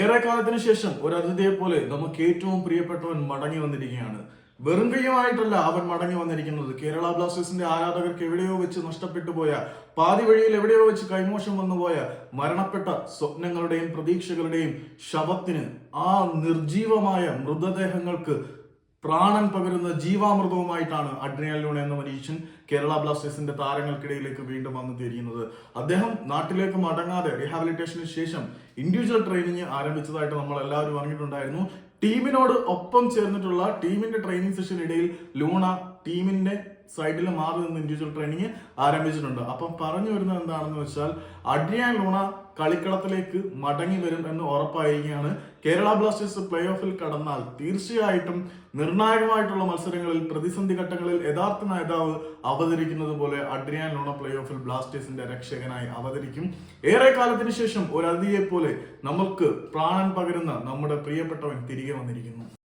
ഏറെ കാലത്തിന് ശേഷം ഒരു അതിഥിയെ പോലെ നമുക്ക് ഏറ്റവും പ്രിയപ്പെട്ടവൻ മടങ്ങി വന്നിരിക്കുകയാണ്. വെറും കൈയുമായിട്ടല്ല അവൻ മടങ്ങി വന്നിരിക്കുന്നത്. കേരള ബ്ലാസ്റ്റേഴ്സിന്റെ ആരാധകർക്ക് എവിടെയോ വെച്ച് നഷ്ടപ്പെട്ടു പോയ പാതി വഴിയിൽ എവിടെയോ വെച്ച് കൈമോശം വന്നുപോയ മരണപ്പെട്ട സ്വപ്നങ്ങളുടെയും പ്രതീക്ഷകളുടെയും ശവത്തിന് ആ നിർജീവമായ മൃതദേഹങ്ങൾക്ക് പ്രാണൻ പകരുന്ന ജീവാമൃതവുമായിട്ടാണ് അഡ്രിയൽ ലൂൺ എന്ന മനീഷൻ കേരള ബ്ലാസ്റ്റേഴ്സിന്റെ താരങ്ങൾക്കിടയിലേക്ക് വീണ്ടും വന്നു തിരിയുന്നത്. അദ്ദേഹം നാട്ടിലേക്ക് മടങ്ങാതെ റീഹാബിലിറ്റേഷന് ശേഷം ഇൻഡിവിജ്വൽ ട്രെയിനിങ് ആരംഭിച്ചതായിട്ട് നമ്മൾ എല്ലാവരും അറിഞ്ഞിട്ടുണ്ടായിരുന്നു. ടീമിനോട് ഒപ്പം ചേർന്നിട്ടുള്ള ടീമിന്റെ ട്രെയിനിങ് ഇടയിൽ ലൂണ ടീമിന്റെ സൈഡിൽ മാറി നിന്ന് ഇൻഡിവിജ്വൽ ട്രെയിനിങ് ആരംഭിച്ചിട്ടുണ്ട്. അപ്പം പറഞ്ഞു വരുന്നത് എന്താണെന്ന് വെച്ചാൽ അഡ്രിയാൻ ലൂണ കളിക്കളത്തിലേക്ക് മടങ്ങി വരും എന്ന് ഉറപ്പായിരിക്കുകയാണ്. കേരള ബ്ലാസ്റ്റേഴ്സ് പ്ലേ ഓഫിൽ കടന്നാൽ തീർച്ചയായിട്ടും നിർണായകമായിട്ടുള്ള മത്സരങ്ങളിൽ പ്രതിസന്ധി ഘട്ടങ്ങളിൽ യഥാർത്ഥ നേതാവ് അവതരിക്കുന്നത് പോലെ അഡ്രിയാൻ ലൂണ പ്ലേ ഓഫിൽ ബ്ലാസ്റ്റേഴ്സിന്റെ രക്ഷകനായി അവതരിക്കും. ഏറെ കാലത്തിന് ശേഷം ഒരു അതിയെ പോലെ നമുക്ക് പ്രാണൻ പകരുന്ന നമ്മുടെ പ്രിയപ്പെട്ടവൻ തിരികെ വന്നിരിക്കുന്നു.